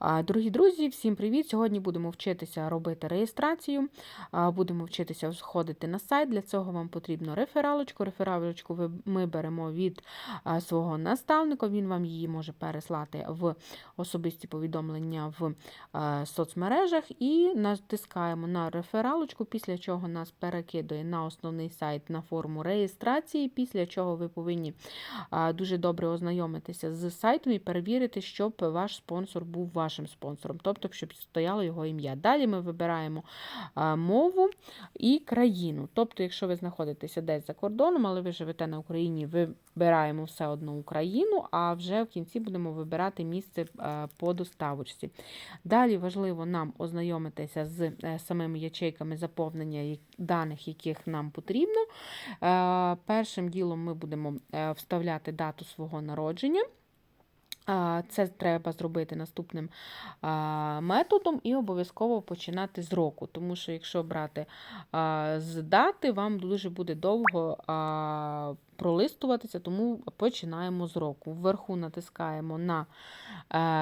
Дорогі друзі, всім привіт! Сьогодні будемо вчитися робити реєстрацію, будемо вчитися входити на сайт. Для цього вам потрібно рефералочку. Рефералочку ми беремо від свого наставника, він вам її може переслати в особисті повідомлення в соцмережах і натискаємо на рефералочку, після чого нас перекидує на основний сайт на форму реєстрації, після чого ви повинні дуже добре ознайомитися з сайтом і перевірити, щоб ваш спонсор був вашим нашим спонсором, тобто, щоб стояло його ім'я. Далі ми вибираємо мову і країну. Тобто, якщо ви знаходитеся десь за кордоном, але ви живете на Україні, вибираємо все одно Україну, а вже в кінці будемо вибирати місце по доставочці. Далі важливо нам ознайомитися з е, самими ячейками заповнення даних, яких нам потрібно. Е, першим ділом ми будемо е, вставляти дату свого народження. Це треба зробити наступним методом і обов'язково починати з року. Тому що, якщо брати з дати, вам дуже буде довго пролистуватися, тому починаємо з року. Вверху натискаємо на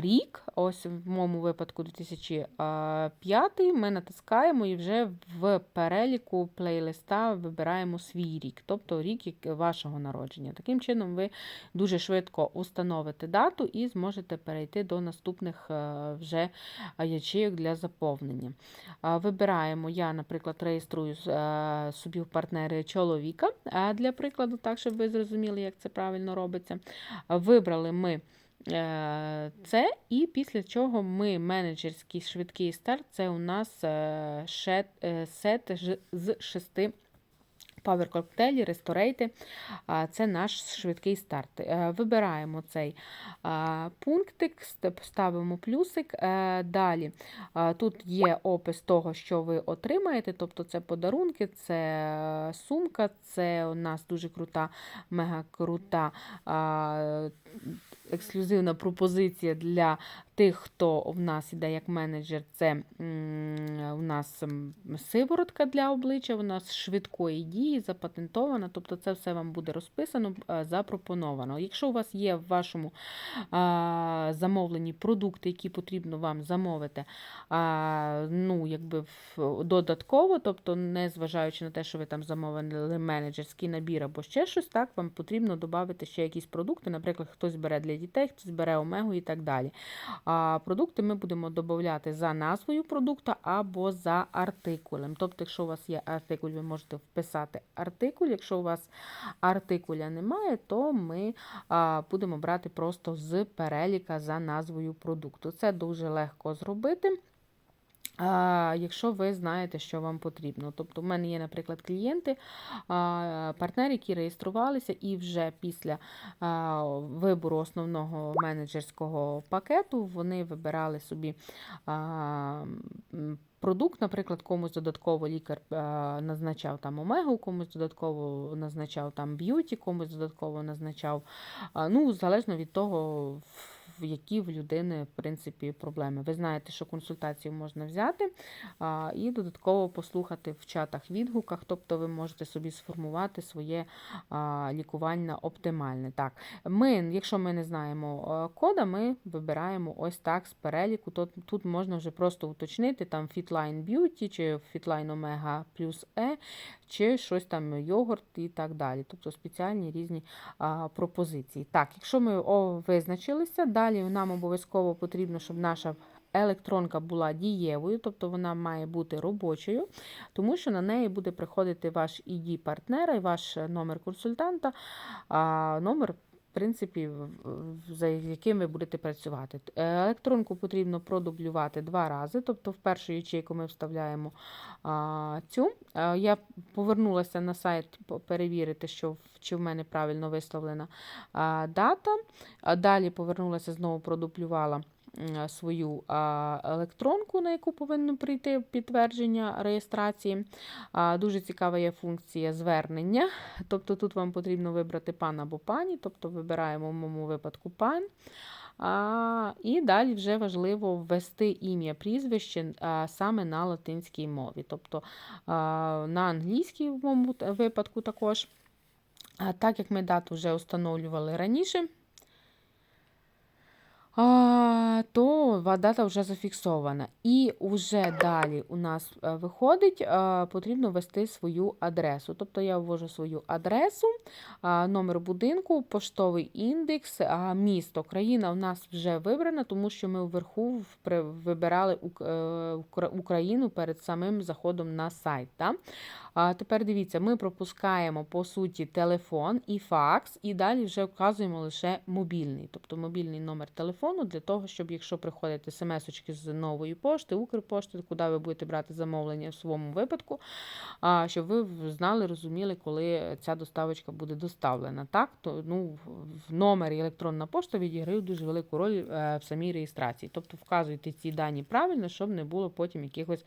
рік, ось в моєму випадку 2005 ми натискаємо і вже в переліку плейлиста вибираємо свій рік, тобто рік вашого народження. Таким чином, ви дуже швидко установите дату і зможете перейти до наступних е, вже ячейок для заповнення. Вибираємо, я, наприклад, реєструю е, собі в партнери чоловіка для прикладу. так, щоб ви зрозуміли, як це правильно робиться. Вибрали ми е, це, і після чого ми менеджерський швидкий старт це у нас е, е, сет з шести Power коктейлі, ресторейти це наш швидкий старт. Е, вибираємо цей пунктик, ставимо плюсик. Е, далі тут є опис того, що ви отримаєте, тобто це подарунки, це сумка, це у нас дуже крута, мега крута ексклюзивна пропозиція для тих, хто в нас іде як менеджер, це у нас сиворотка для обличчя, у нас швидкої дії, запатентована, тобто це все вам буде розписано, запропоновано. Якщо у вас є в вашому замовленні продукти, які потрібно вам замовити, ну, якби додатково, тобто, не зважаючи на те, що ви там замовили менеджерський набір або ще щось, так, вам потрібно додати ще якісь продукти, наприклад, хтось бере для дітей, хтось бере омегу і так далі. А Продукти ми будемо додати за назвою продукту або за артикулем. Тобто, якщо у вас є артикуль, ви можете вписати артикуль. Якщо у вас артикуля немає, то ми будемо брати просто з переліка за назвою продукту. Це дуже легко зробити. Якщо ви знаєте, що вам потрібно. Тобто, в мене є, наприклад, клієнти, партнери, які реєструвалися, і вже після вибору основного менеджерського пакету вони вибирали собі. Продукт, наприклад, комусь додатково лікар назначав там омегу, комусь додатково назначав там б'юті, комусь додатково назначав, ну, залежно від того, які в людини в принципі, проблеми. Ви знаєте, що консультацію можна взяти і додатково послухати в чатах, відгуках, тобто ви можете собі сформувати своє лікування оптимальне. Так, ми, Якщо ми не знаємо кода, ми вибираємо ось так з переліку. Тут можна вже просто уточнити там Fitline Beauty чи Fitline Omega плюс E, чи щось там йогурт і так далі. Тобто спеціальні різні а, пропозиції. Так, якщо ми визначилися, далі нам обов'язково потрібно, щоб наша електронка була дієвою, тобто вона має бути робочою, тому що на неї буде приходити ваш id партнера і ваш номер консультанта, номер принципі, за яким ви будете працювати. Електронку потрібно продублювати два рази, тобто в першу ячейку ми вставляємо а, цю. Я повернулася на сайт перевірити, що чи в мене правильно виставлена а, дата. Далі повернулася, знову продублювала свою електронку, на яку повинно прийти підтвердження реєстрації. Дуже цікава є функція звернення. Тобто тут вам потрібно вибрати пан або пані, тобто вибираємо в моєму випадку пан. А, І далі вже важливо ввести ім'я прізвище а, саме на латинській мові, тобто а, на англійській в моєму випадку також. А, Так як ми дату вже встановлювали раніше, то дата вже зафіксована. І вже далі у нас е, виходить, е, потрібно ввести свою адресу. Тобто я ввожу свою адресу, номер будинку, поштовий індекс, місто. Країна у нас вже вибрана, тому що ми вверху вибирали е, Укра- Україну перед самим заходом на сайт. А тепер дивіться, ми пропускаємо по суті телефон і факс, і далі вже вказуємо лише мобільний, тобто мобільний номер телефону для того, щоб якщо приходять смс-очки з нової пошти, Укрпошти, куди ви будете брати замовлення в своєму випадку, щоб ви знали, розуміли, коли ця доставочка буде доставлена. Так, то ну в- номері електронна пошта відіграє дуже велику роль е, в самій реєстрації. Тобто вказуйте ці дані правильно, щоб не було потім якихось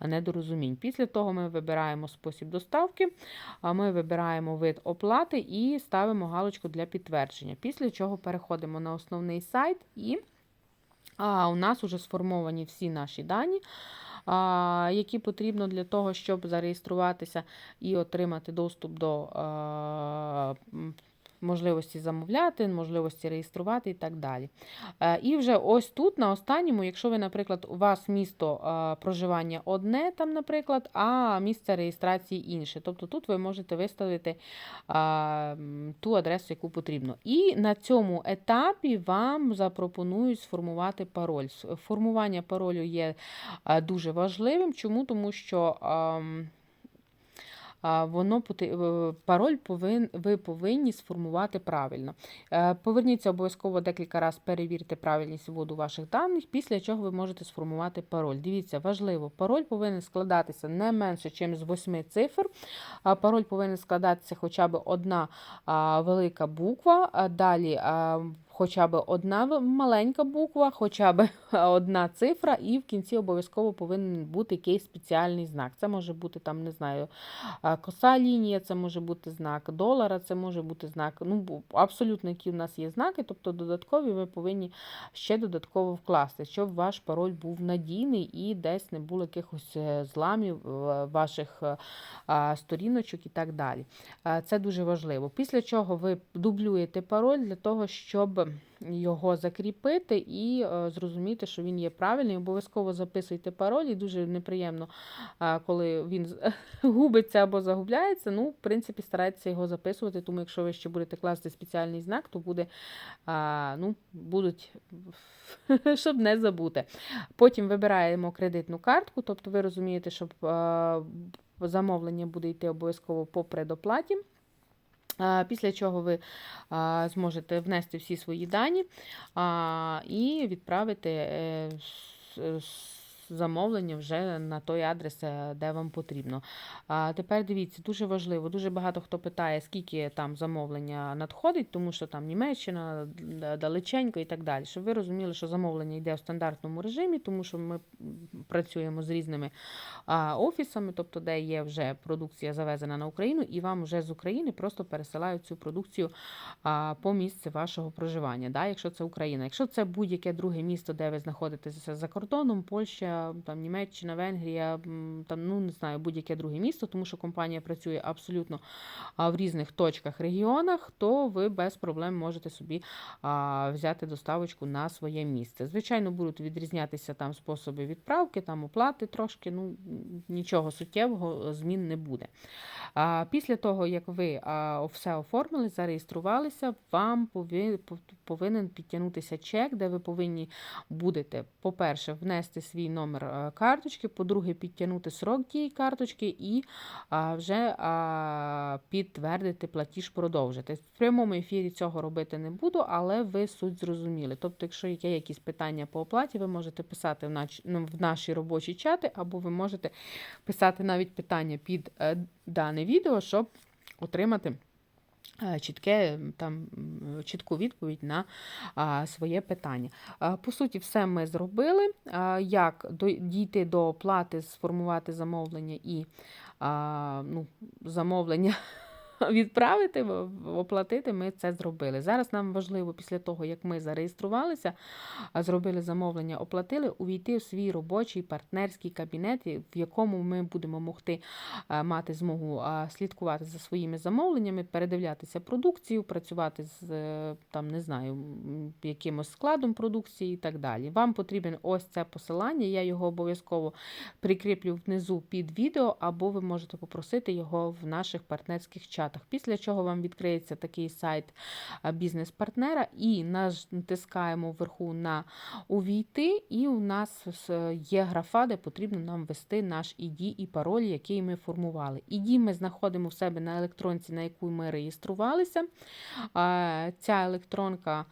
недорозумінь. Після того ми вибираємо спосіб доставки, а ми вибираємо вид оплати і ставимо галочку для підтвердження. Після чого переходимо на основний сайт і а, у нас вже сформовані всі наші дані. а, Які потрібно для того, щоб зареєструватися і отримати доступ до а, можливості замовляти, можливості реєструвати і так далі. Е, І вже ось тут, на останньому, якщо ви, наприклад, у вас місто е, проживання одне, там, наприклад, а місце реєстрації інше. Тобто тут ви можете виставити ту адресу, яку потрібно. І на цьому етапі вам запропонують сформувати пароль. Формування паролю є дуже важливим. Чому? Тому що. Воно е, пароль повин, ви повинні сформувати правильно. Е, Поверніться обов'язково декілька разів, перевірте правильність вводу ваших даних, після чого ви можете сформувати пароль. Дивіться, важливо, пароль повинен складатися не менше, ніж з 8 цифр. Пароль повинен складатися хоча б одна велика буква, далі хоча б одна маленька буква, хоча б одна цифра, і в кінці обов'язково повинен бути якийсь спеціальний знак. Це може бути там, не знаю, коса лінія, це може бути знак долара, це може бути знак. Ну, абсолютно які в нас є знаки, тобто додаткові ви повинні ще додатково вкласти, щоб ваш пароль був надійний і десь не було якихось е, зламів е, ваших е, сторіночок і так далі. Це дуже важливо. Після чого ви дублюєте пароль для того, щоб його закріпити і е, зрозуміти, що він є правильний. Обов'язково записуйте пароль, і дуже неприємно, а, коли він губиться або загубляється. Ну, в принципі, старайтеся його записувати, тому якщо ви ще будете класти спеціальний знак, то буде, а, ну, будуть, щоб не забути. Потім вибираємо кредитну картку, тобто ви розумієте, що а, замовлення буде йти обов'язково по предоплаті. Після чого ви зможете внести всі свої дані і відправити е, с- замовлення вже на той адрес, е, де вам потрібно. А тепер дивіться, дуже важливо, дуже багато хто питає, скільки там замовлення надходить, тому що там Німеччина далеченько і так далі. Щоб ви розуміли, що замовлення йде в стандартному режимі, тому що ми працюємо з різними офісами, тобто де є вже продукція завезена на Україну, і вам вже з України просто пересилають цю продукцію по місці вашого проживання, да, якщо це Україна. Якщо це будь-яке друге місто, де ви знаходитеся за кордоном, Польща, там Німеччина, Венгрія, там ну не знаю, будь-яке друге місто, тому що компанія працює абсолютно в різних точках, регіонах, то ви без проблем можете собі взяти доставочку на своє місце. Звичайно, будуть відрізнятися там способи відправки, там оплати трошки, ну нічого суттєвого е, змін не буде. Після того, як ви все оформили, зареєструвалися, вам повинен підтягнутися чек, де ви повинні будете, по-перше, внести свій номер е, карточки, по-друге, підтягнути срок дії карточки і вже підтвердити платіж продовжити. В прямому ефірі цього робити не буду, але ви суть зрозуміли. Тобто, якщо є якісь питання по оплаті, ви можете писати в, ну, наші робочі чати, або ви можете писати навіть питання під е, дане відео, щоб отримати. Е, Чітке там чітку відповідь на своє питання. По суті, все ми зробили. Як дійти до оплати, сформувати замовлення і ну, замовлення відправити, оплатити, ми це зробили. Зараз нам важливо після того, як ми зареєструвалися, зробили замовлення, оплатили, увійти в свій робочий партнерський кабінет, в якому ми будемо могти мати змогу слідкувати за своїми замовленнями, передивлятися продукцію, працювати з е, там, не знаю, якимось складом продукції і так далі. Вам потрібен ось це посилання. Я його обов'язково прикріплю внизу під відео, або ви можете попросити його в наших партнерських чатах. Після чого вам відкриється такий сайт бізнес-партнера, і натискаємо вверху на увійти, і у нас є графа, де потрібно нам ввести наш ID і пароль, який ми формували. ID ми знаходимо в себе на електронці, на яку ми реєструвалися. Ця електронка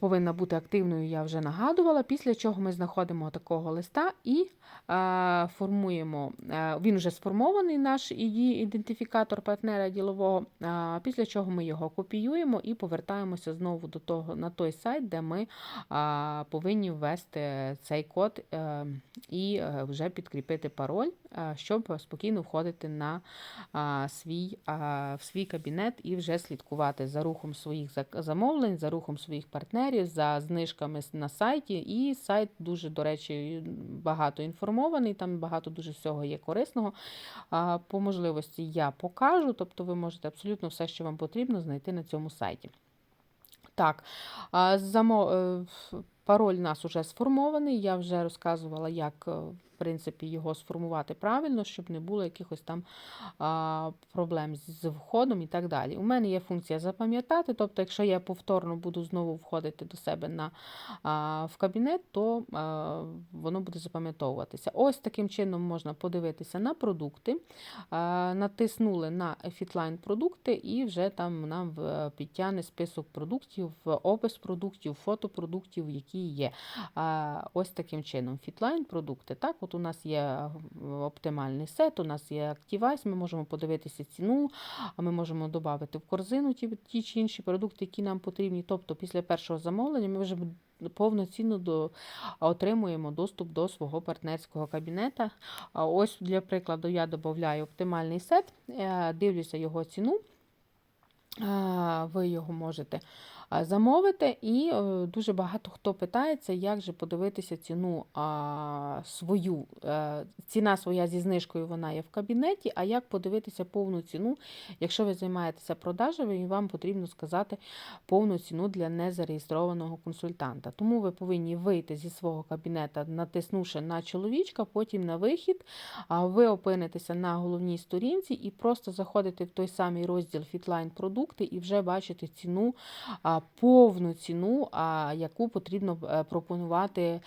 повинна бути активною, я вже нагадувала. Після чого ми знаходимо такого листа і а, формуємо. а, Він вже сформований, наш ідентифікатор партнера ділового. а, Після чого ми його копіюємо і повертаємося знову до того на той сайт, де ми повинні ввести цей код е, і е, вже підкріпити пароль, е, щоб спокійно входити на свій, в свій кабінет і вже слідкувати за рухом своїх замовлень, за рухом своїх партнерів, за знижками на сайті. І сайт дуже, до речі, багато інформований, там багато дуже всього є корисного. По можливості я покажу, тобто ви можете абсолютно все, що вам потрібно, знайти на цьому сайті. Так, е, пароль у нас вже сформований. Я вже розказувала, як е, принципі його сформувати правильно, щоб не було якихось там а, проблем з входом і так далі. У мене є функція запам'ятати, тобто, якщо я повторно буду знову входити до себе на, а, в кабінет, то а, воно буде запам'ятовуватися. Ось таким чином можна подивитися на продукти. А, Натиснули на Fitline продукти, і вже там нам підтягне список продуктів, опис продуктів, фото продуктів, які є. А, Ось таким чином. Fitline продукти. Так, от у нас є е, оптимальний сет, у нас є Activize, ми можемо подивитися ціну, а ми можемо додати в корзину ті, ті чи інші продукти, які нам потрібні. Тобто після першого замовлення ми вже повноцінно до, отримуємо доступ до свого партнерського кабінета. Ось для прикладу я додаю оптимальний сет, е, дивлюся його ціну. Ви його можете а, замовити, і е, дуже багато хто питається, як же подивитися ціну свою. Е, Ціна своя зі знижкою вона є в кабінеті, а як подивитися повну ціну, якщо ви займаєтеся продажами, і вам потрібно сказати повну ціну для незареєстрованого консультанта. Тому ви повинні вийти зі свого кабінета, натиснувши на чоловічка, потім на вихід. Ви опинитеся на головній сторінці і просто заходите в той самий розділ Fitline продукти і вже бачите ціну, повну ціну, яку потрібно е, пропонувати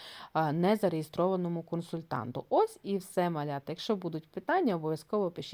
незареєстрованому консультанту. Ось і все, малята. Якщо будуть питання, обов'язково пишіть.